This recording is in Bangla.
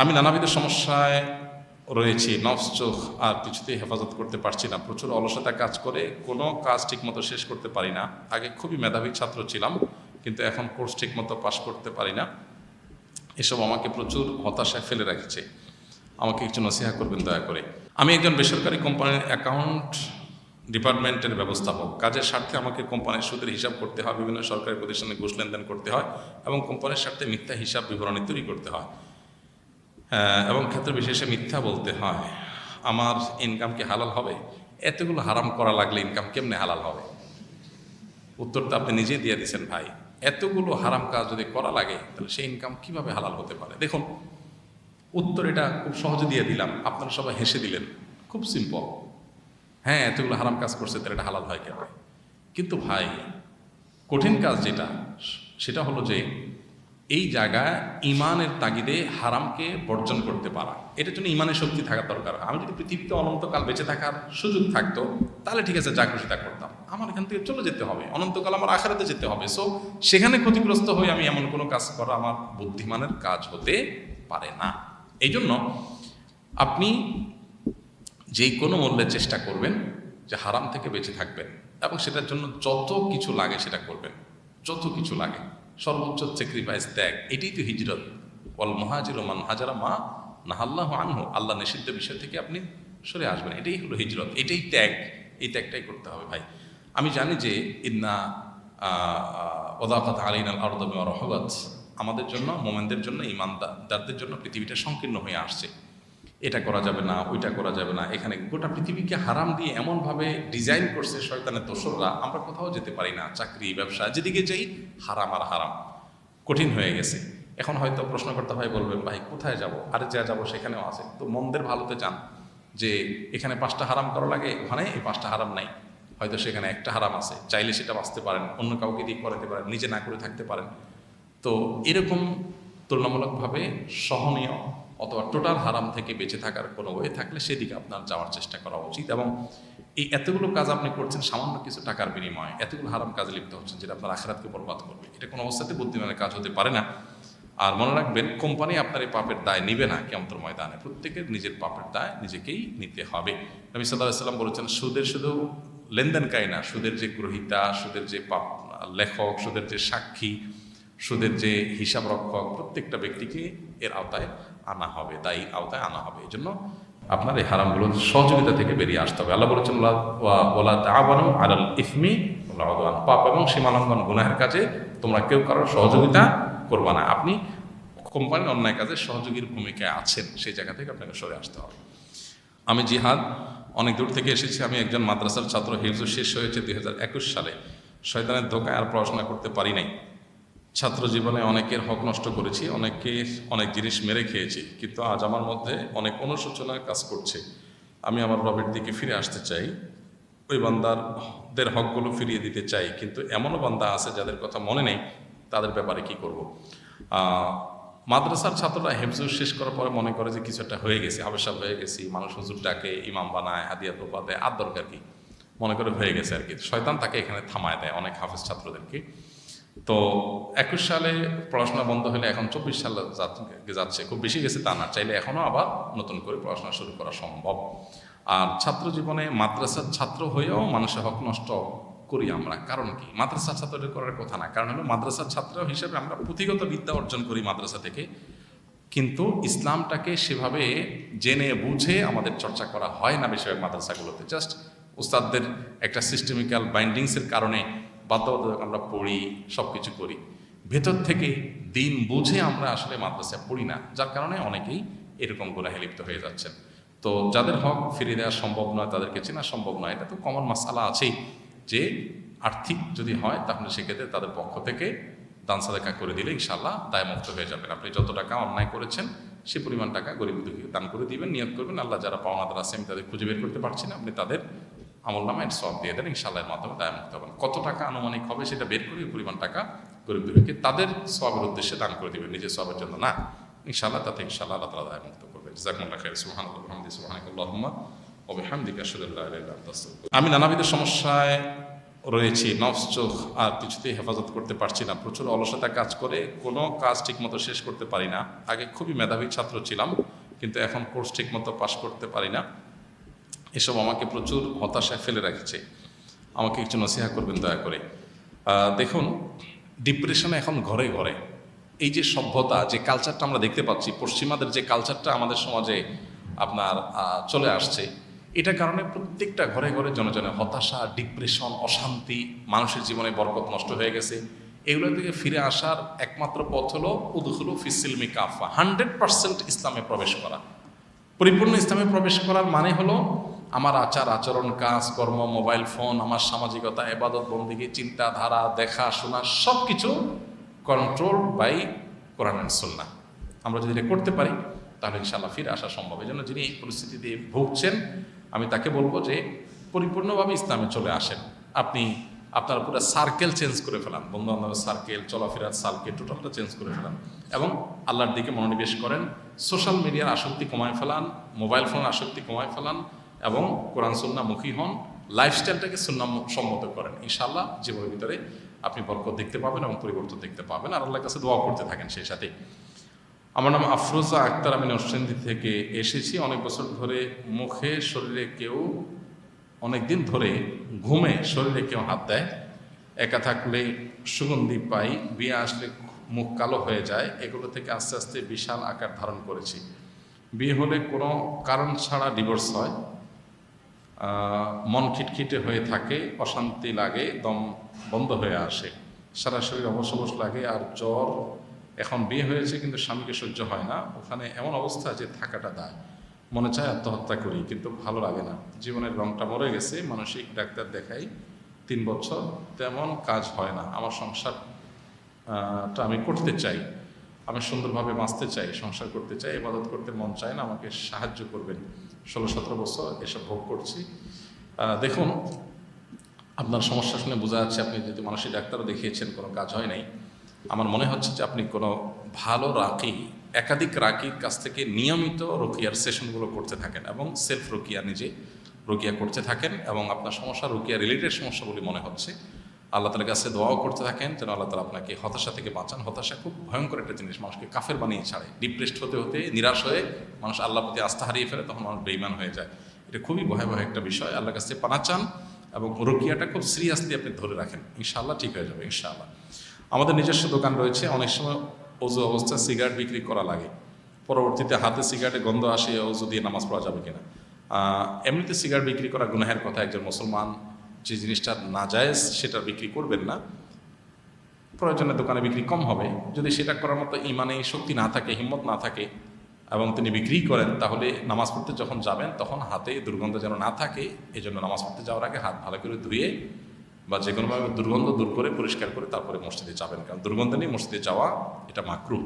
আমি নানাবিধ সমস্যায় রয়েছি নফস চোখ আর কিছুতেই হেফাজত করতে পারছি না। প্রচুর অলসতা কাজ করে কোনো কাজ ঠিকমতো শেষ করতে পারি না। আগে খুবই মেধাবী ছাত্র ছিলাম, কিন্তু এখন কোর্স ঠিকমতো পাশ করতে পারি না। এসব আমাকে প্রচুর হতাশায় ফেলে রেখেছে। আমাকে কিছু নসিহা করবেন দয়া করে। আমি একজন বেসরকারি কোম্পানির অ্যাকাউন্ট ডিপার্টমেন্টের ব্যবস্থাপক। কাজের স্বার্থে আমাকে কোম্পানির সুদের হিসাব করতে হয়, বিভিন্ন সরকারি প্রতিষ্ঠানে ঘুষ লেনদেন করতে হয় এবং কোম্পানির স্বার্থে মিথ্যা হিসাব বিবরণী তৈরি করতে হয়। এবং ক্ষেত্র বিশেষে মিথ্যা বলতে হয়। আমার ইনকাম কি হালাল হবে? এতগুলো হারাম করা লাগলে ইনকাম কেমনে হালাল হবে? উত্তরটা আপনি নিজেই দিয়ে দিয়েছেন ভাই। এতগুলো হারাম কাজ যদি করা লাগে, তাহলে সেই ইনকাম কীভাবে হালাল হতে পারে? দেখুন, উত্তর এটা খুব সহজে দিয়ে দিলাম। আপনারা সবাই হেসে দিলেন। খুব সিম্পল হ্যাঁ এতগুলো হারাম কাজ করছে, তাহলে এটা হালাল হয় কেন? কিন্তু ভাই, কঠিন কাজ যেটা, সেটা হলো যে এই জায়গায় ইমানের তাগিদে হারামকে বর্জন করতে পারা। এটার জন্য ইমানের শক্তি থাকা দরকার। আমি যদি পৃথিবীতে অনন্তকাল বেঁচে থাকার সুযোগ থাকতো, তাহলে ঠিক আছে যা খুশি তা করতাম। আমার এখান থেকে চলে যেতে হবে। অনন্তকাল আমার আখারাতে যেতে হবে। সো সেখানে ক্ষতিগ্রস্ত হয়ে আমি এমন কোনো কাজ করা আমার বুদ্ধিমানের কাজ হতে পারে না। এই জন্য আপনি যে কোনো মূল্যে চেষ্টা করবেন, যে হারাম থেকে বেঁচে থাকবেন, এবং সেটার জন্য যত কিছু লাগে সেটা করবেন। যত কিছু লাগে। সর্বোচ্চ স্যাক্রিফাইস ত্যাগ। এটাই তো হিজরত। ওয়াল মহাজির মান হাজারা মা নাহাল্লাহ আনহু। আল্লাহ নিষিদ্ধ বিষয় থেকে আপনি সরে আসবেন। এটাই হলো হিজরত। এটাই ত্যাগ। এই ত্যাগটাই করতে হবে ভাই। আমি জানি যে ইন্না ওদাফাত আলিন আল আরদম রহবাত। আমাদের জন্য, মোমেনদের জন্য ইমানদারদের জন্য পৃথিবীটা সংকীর্ণ হয়ে আসছে। এটা করা যাবে না, ওইটা করা যাবে না। এখানে গোটা পৃথিবীকে হারাম দিয়ে এমনভাবে ডিজাইন করছে শয়তানের দোসররা, আমরা কোথাও যেতে পারি না, চাকরি, ব্যবসা, যেদিকে যাই, হারাম আর হারাম। কঠিন হয়ে গেছে। এখন হয়তো প্রশ্নকর্তা ভাই বলবেন, ভাই, কোথায় যাব? আরে যা যাব সেখানেও আছে। তো মন্দের ভালোতে চান যে, এখানে পাঁচটা হারাম করা লাগে? ওখানে এই পাঁচটা হারাম নাই। হয়তো সেখানে একটা হারাম আছে। চাইলে সেটা বাঁচতে পারেন, অন্য কাউকে দিয়ে করাতে পারেন, নিজে না করে থাকতে পারেন। তো এরকম তুলনামূলকভাবে সহনীয় অথবা টোটাল হারাম থেকে বেঁচে থাকার কোনো ওয়ে থাকলে সেদিকে আপনার যাওয়ার চেষ্টা করা উচিত এবং এই এতগুলো কাজ আপনি করছেন, সামান্য কিছু টাকার বিনিময়ে এতগুলো হারাম কাজে লিপ্ত হচ্ছেন যেটা আপনার আখরাতকে বরবাদ করবে। এটা কোনো অবস্থাতে বুদ্ধিমানের কাজ হতে পারে না। আর মনে রাখবেন, কোম্পানি আপনার এই পাপের দায় নিবে না কেমতর ময়দানে। প্রত্যেকের নিজের পাপের দায় নিজেকেই নিতে হবে। নবী সাল্লাহ সাল্লাম বলেছেন, সুদের শুধু লেনদেন লেনদেনকারী না, সুদের যে গ্রহিতা, সুদের যে পাপ লেখক, সুদের যে সাক্ষী, সুদের যে হিসাব রক্ষক প্রত্যেকটা ব্যক্তিকে এর আওতায় আনা হবে, তাই আওতায় আনা হবে। এই জন্য আপনার এই হারামগুলোর সহযোগিতা থেকে বেরিয়ে আসতে হবে। আল্লাহ বলেছেন, ওলা তাবানো আলাল ইফমি ওয়াল উদওয়ান। পাপ এবং সীমালঙ্ঘন গুনাহের কাজে তোমরা কেউ কারোর সহযোগিতা করবা না। আপনি কোম্পানির অন্যায় কাজে সহযোগীর ভূমিকায় আছেন, সেই জায়গা থেকে আপনাকে সরে আসতে হবে। আমি জিহাদ অনেক দূর থেকে এসেছি। আমি একজন মাদ্রাসার ছাত্র। হিফজ শেষ হয়েছে দুই হাজার একুশ সালে। শয়তানের ধোকায় আর পড়াশোনা করতে পারি নাই। ছাত্র জীবনে অনেকের হক নষ্ট করেছি, অনেকে অনেক জিনিস মেরে খেয়েছি, কিন্তু আজ আমার মধ্যে অনেক অনুশোচনার কাজ করছে। আমি আমার রবের দিকে ফিরে আসতে চাই, ওই বান্দারদের হকগুলো ফিরিয়ে দিতে চাই, কিন্তু এমনও বান্দা আছে যাদের কথা মনে নেই, তাদের ব্যাপারে কি করব? মাদ্রাসার ছাত্ররা হেফজুর শেষ করার পরে মনে করে যে কিছু একটা হয়ে গেছে হাবেশাল হয়ে গেছি, মানুষ হুজুর ডাকে, ইমাম বানায়, হাদিয়া তোপা দেয়, আর দরকার কি? মনে করে হয়ে গেছে আর কি। শয়তান তাকে এখানে থামায় দেয়, অনেক হাফেজ ছাত্রদেরকে। তো একুশ সালে পড়াশোনা বন্ধ হলে এখন চব্বিশ সালে যাচ্ছে- খুব বেশি গেছে তা না, চাইলে এখনও আবার নতুন করে পড়াশোনা শুরু করা সম্ভব। আর ছাত্র জীবনে মাদ্রাসার ছাত্র হয়েও মানুষের হক নষ্ট করি আমরা। কারণ কি? মাদ্রাসার ছাত্রদের করার কথা না। কারণ হলো মাদ্রাসার ছাত্র হিসেবে আমরা পুঁথিগত বিদ্যা অর্জন করি মাদ্রাসা থেকে। কিন্তু ইসলামটাকে সেভাবে জেনে বুঝে আমাদের চর্চা করা হয় না বেশিরভাগ মাদ্রাসাগুলোতে। জাস্ট উস্তাদদের একটা সিস্টেমিক্যাল বাইন্ডিংসের কারণে বাধ্যবাধকতা আমরা পড়ি সব কিছু করি। ভেতর থেকে দিন বুঝে আমরা আসলে মাদ্রাসায় পড়ি না, যার কারণে অনেকেই এরকম গুনাহে লিপ্ত হয়ে যাচ্ছেন। তো যাদের হক ফিরিয়ে দেওয়া সম্ভব নয়, তাদেরকে চেনা সম্ভব নয়, এটা তো কমন মাসালা আছেই। যে আর্থিক যদি হয়, তাহলে সেক্ষেত্রে তাদের পক্ষ থেকে দান সাদাকা করে দিলে ইনশাল্লাহ দায়মুক্ত হয়ে যাবেন। আপনি যত টাকা অন্যায় করেছেন, সে পরিমাণ টাকা গরিব দুঃখীকে দান করে দিবেন, নিয়োগ করবেন। আল্লাহ যারা পাওনাদার আছে, আমি তাদের খুঁজে বের করতে পারছি না। আপনি তাদের আমল নামায় সব দিয়ে দেন ইনশাল্লাহ মাধ্যমে দায়মুক্ত হবেন। কত টাকা আনুমানিক হবে সেটা বের করে পরিমাণ টাকা গরিব দুঃখীকে তাদের সবের উদ্দেশ্যে দান করে দিবেন, নিজের সবের জন্য না। ইনশাল্লাহ তাতে ইনশাল্লাহ আল্লাহ তালা দায়মুক্ত করবে। জাকমুল্লাহ খাই সুহান আলহামদি সুহানিকুল্লাহম্মা ওবে হামদিকা সুদুল্লাহ আমি নানাবিধ সমস্যায় রয়েছি, নফস, চোখ, আর কিছুতেই হেফাজত করতে পারছি না। প্রচুর অলসতা কাজ করে কোনো কাজ ঠিকমতো শেষ করতে পারি না। আগে খুবই মেধাবী ছাত্র ছিলাম, কিন্তু এখন কোর্স ঠিকমতো পাশ করতে পারি না। এসব আমাকে প্রচুর হতাশায় ফেলে রেখেছে। আমাকে একটু নসিহা করবেন, দয়া করে। দেখুন ডিপ্রেশন এখন ঘরে ঘরে। এই যে সভ্যতা, যে কালচারটা আমরা দেখতে পাচ্ছি, পশ্চিমাদের যে কালচারটা আমাদের সমাজে আপনার চলে আসছে এটার কারণে প্রত্যেকটা ঘরে ঘরে জনজনে হতাশা ডিপ্রেশন অশান্তি, মানুষের জীবনে বরকত নষ্ট হয়ে গেছে। এগুলো থেকে ফিরে আসার একমাত্র পথ হলো উদুহুলু ফিসিলমি কাফা হান্ড্রেড পার্সেন্ট ইসলামে প্রবেশ করা। পরিপূর্ণ ইসলামে প্রবেশ করার মানে হলো আমার আচার, আচরণ, কাজ, কর্ম, মোবাইল ফোন, আমার সামাজিকতা, এবাদত, বন্দিগি, চিন্তাধারা, দেখা, শোনা সব কিছু কন্ট্রোল বাই কোরআন সুন্নাহ আমরা যদি এটা করতে পারি, তাহলে ইনশাল্লাহ ফিরে আসা সম্ভব। এই জন্য যিনি এই পরিস্থিতিতে ভুগছেন, আমি তাকে বলব যে পরিপূর্ণভাবে ইসলামে চলে আসেন। আপনি আপনার পুরো সার্কেল চেঞ্জ করে ফেলান। বন্ধু বান্ধবের সার্কেল চলাফেরার সার্কেল টোটালটা চেঞ্জ করে ফেলান। এবং আল্লাহর দিকে মনোনিবেশ করেন। সোশ্যাল মিডিয়ার আসক্তি কমায় ফেলান মোবাইল ফোনের আসক্তি কমায় ফেলান এবং কোরআন সুন্নামুখী হন লাইফস্টাইলটাকে সুন্নাম সম্মত করেন। ইনশাল্লাহ জীবনের ভিতরে আপনি বরকত দেখতে পাবেন এবং পরিবর্তন দেখতে পাবেন, আর আল্লাহর কাছে দোয়া করতে থাকেন সেই সাথে আমার নাম আফরোজা আক্তার, আমি নরসিংদী থেকে এসেছি। অনেক বছর ধরে মুখে শরীরে কেউ অনেক দিন ধরে ঘুমে শরীরে কেউ হাত দেয়। একা থাকলে সুগন্ধি পাই, বিয়ে আসলে মুখ কালো হয়ে যায়। এগুলো থেকে আস্তে আস্তে বিশাল আকার ধারণ করেছি। বিয়ে হলে কোনো কারণ ছাড়া ডিভোর্স হয়। মন খিটখিটে হয়ে থাকে অশান্তি লাগে দম বন্ধ হয়ে আসে। সারা শরীর অবশ লাগে আর জ্বর এখন বিয়ে হয়েছে কিন্তু স্বামীকে সহ্য হয় না। ওখানে এমন অবস্থা যে থাকাটা দায়। মনে চায় আত্মহত্যা করি কিন্তু ভালো লাগে না। জীবনের রংটা মরে গেছে মানসিক ডাক্তার দেখাই তিন বছর তেমন কাজ হয় না। আমার সংসার আহ, টা আমি করতে চাই। আমি সুন্দরভাবে বাঁচতে চাই, সংসার করতে চাই, ইবাদত করতে মন চায় না, আমাকে সাহায্য করবেন। ষোলো সতেরো বছর এসব ভোগ করছি। দেখুন, আপনার সমস্যা শুনে বোঝা যাচ্ছে, আপনি যদি মানসিক ডাক্তারও দেখিয়েছেন, কোনো কাজ হয় নাই। আমার মনে হচ্ছে যে আপনি কোনো ভালো রাকি একাধিক রাকির কাছ থেকে নিয়মিত রোকিয়ার সেশনগুলো করতে থাকেন এবং সেলফ রোকিয়া নিজে রোকিয়া করতে থাকেন এবং আপনার সমস্যা রোকিয়া রিলেটেড সমস্যা বলে মনে হচ্ছে। আল্লাহ তালার কাছে দোয়াও করতে থাকেন, যেন আল্লাহ তালা আপনাকে হতাশা থেকে বাঁচান। হতাশা খুব ভয়ঙ্কর একটা জিনিস, মানুষকে কাফের বানিয়ে ছাড়ে ডিপ্রেসড হতে হতে নিরাশ হয়ে মানুষ আল্লাহ প্রতি আস্থা হারিয়ে ফেলে, তখন মানুষ বেইমান হয়ে যায়। এটা খুবই ভয়াবহ একটা বিষয়, আল্লাহর কাছে পানা চান এবং রোকিয়াটা খুব সিরিয়াসলি আপনি ধরে রাখেন। ইনশাআল্লাহ ঠিক হয়ে যাবে, ইনশাআল্লাহ। আমাদের নিজস্ব দোকান রয়েছে, অনেক সময় অজু অবস্থায় সিগারেট বিক্রি করা লাগে। পরবর্তীতে হাতে সিগারেটে গন্ধ আসে, অজু দিয়ে নামাজ পড়া যাবে কিনা। এমনিতে সিগারেট বিক্রি করা গুনাহের কথা একজন মুসলমান যে জিনিসটা নাজায়েজ সেটা বিক্রি করবেন না। প্রয়োজনে দোকানে বিক্রি কম হবে। যদি সেটা করার মতো ইমানে শক্তি না থাকে, হিম্মত না থাকে এবং তিনি বিক্রি করেন, তাহলে নামাজ পড়তে যখন যাবেন, তখন হাতে দুর্গন্ধ যেন না থাকে এই জন্য নামাজ পড়তে যাওয়ার আগে হাত ভালো করে ধুয়ে বা যে কোনোভাবে দুর্গন্ধ দূর করে, পরিষ্কার করে তারপরে মসজিদে যাবেন। কারণ দুর্গন্ধ নিয়ে মসজিদে যাওয়া এটা মাকরু